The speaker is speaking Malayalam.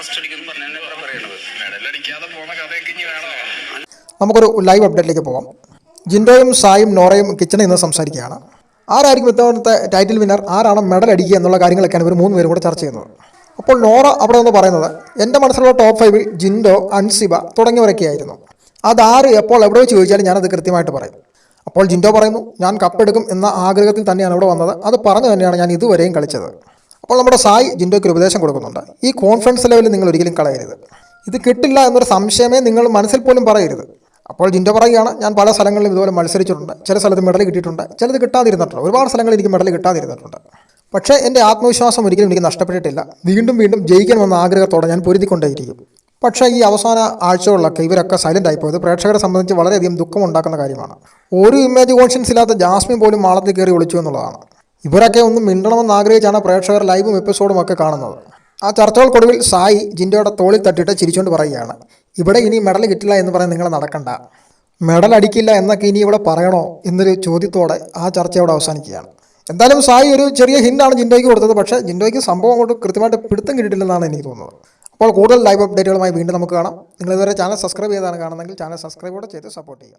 ഫസ്റ്റ് അടിക്കുന്നു പറഞ്ഞ പറയണത്. മെഡൽ അടിക്കാതെ പോണ കഥയൊക്കെ ഇനി വേണോ? നമുക്കൊരു ലൈവ് അപ്ഡേറ്റിലേക്ക് പോകാം ജിൻഡോയും സായും നോറയും കിച്ചണിൽ നിന്ന് സംസാരിക്കുകയാണ്. ആരായിരിക്കും ഇത്തവണത്തെ ടൈറ്റിൽ വിന്നർ ആരാണ് മെഡൽ അടിക്കുക എന്നുള്ള കാര്യങ്ങളൊക്കെയാണ് ഇവർ മൂന്ന് പേരും കൂടെ ചർച്ച ചെയ്യുന്നത്. അപ്പോൾ നോറ അവിടെ നിന്ന് പറയുന്നത് എന്റെ മനസ്സിലുള്ള ടോപ്പ് ഫൈവിൽ ജിൻഡോ അൻസിബ തുടങ്ങിയവരൊക്കെയായിരുന്നു അതാര് എപ്പോൾ എവിടെ വെച്ച് ചോദിച്ചാലും ഞാനത് കൃത്യമായിട്ട് പറയും. അപ്പോൾ ജിൻഡോ പറയുന്നു ഞാൻ കപ്പെടുക്കും എന്ന ആഗ്രഹത്തിൽ തന്നെയാണ് ഇവിടെ വന്നത്. അത് പറഞ്ഞു തന്നെയാണ് ഞാൻ ഇതുവരെയും കളിച്ചത്. അപ്പോൾ നമ്മുടെ സായി ജിൻഡോയ്ക്ക് ഒരു ഉപദേശം കൊടുക്കുന്നുണ്ട്. ഈ കോൺഫിഡൻസ് ലെവൽ നിങ്ങൾ ഒരിക്കലും കളയരുത്. ഇത് കിട്ടില്ല എന്നൊരു സംശയമേ നിങ്ങൾ മനസ്സിൽ പോലും പറയരുത്. അപ്പോൾ ജിൻഡോ പറയുകയാണ് ഞാൻ പല സ്ഥലങ്ങളിലും ഇതുപോലെ മത്സരിച്ചിട്ടുണ്ട്. ചില സ്ഥലത്ത് മെഡൽ കിട്ടിയിട്ടുണ്ട്. ചിലത് കിട്ടാതിരുന്നിട്ടുണ്ട്. ഒരുപാട് സ്ഥലങ്ങളിൽ എനിക്ക് മെഡൽ കിട്ടാതിരുന്നിട്ടുണ്ട്. പക്ഷേ എന്റെ ആത്മവിശ്വാസം ഒരിക്കലും എനിക്ക് നഷ്ടപ്പെട്ടിട്ടില്ല. വീണ്ടും വീണ്ടും ജയിക്കണമെന്ന ആഗ്രഹത്തോടെ ഞാൻ പൊരുതിക്കൊണ്ടേയിരിക്കും. പക്ഷേ ഈ അവസാന ആഴ്ചകളിലൊക്കെ ഇവരൊക്കെ സൈലന്റ് ആയിപ്പോയത് പ്രേക്ഷകരെ സംബന്ധിച്ച് വളരെയധികം ദുഃഖമുണ്ടാക്കുന്ന കാര്യമാണ്. ഒരു ഇമേജ് കോൺഷ്യൻസ് ഇല്ലാത്ത ജാസ്മിൻ പോലും മാളത്തിൽ കയറി ഒളിച്ചു എന്നുള്ളതാണ്. ഇവരൊക്കെ ഒന്ന് മിണ്ടണമെന്ന് ആഗ്രഹിച്ചാണ് പ്രേക്ഷകർ ലൈവും എപ്പിസോഡും ഒക്കെ കാണുന്നത്. ആ ചർച്ചകൾക്കൊടുവിൽ സായി ജിൻഡോയുടെ തോളിൽ തട്ടിട്ട് ചിരിച്ചുകൊണ്ട് പറയുകയാണ്. ഇവിടെ ഇനി മെഡൽ കിട്ടില്ല എന്ന് പറയാൻ നിങ്ങൾ നടക്കണ്ട. മെഡൽ അടിക്കില്ല എന്നൊക്കെ ഇനി ഇവിടെ പറയണോ? എന്നൊരു ചോദ്യത്തോടെ ആ ചർച്ച ഇവിടെ അവസാനിക്കുകയാണ്. എന്തായാലും സായി ഒരു ചെറിയ ഹിന്റാണ് ജിൻഡോയ്ക്ക് കൊടുത്തത്. പക്ഷേ ജിൻഡോയ്ക്ക് സംഭവം കൊണ്ട് കൃത്യമായിട്ട് പിടുത്തം കിട്ടിയിട്ടില്ലെന്നാണ് എനിക്ക് തോന്നുന്നത്. അപ്പോൾ കൂടുതൽ ലൈവ് അപ്ഡേറ്റുകളുമായി വീണ്ടും നമുക്ക് കാണാം. നിങ്ങൾ ഇതുവരെ ചാനൽ സബ്സ്ക്രൈബ് ചെയ്താണ് കാണുന്നതെങ്കിൽ ചാനൽ സബ്സ്ക്രൈബ് കൂടെ ചെയ്ത് സപ്പോർട്ട് ചെയ്യുക.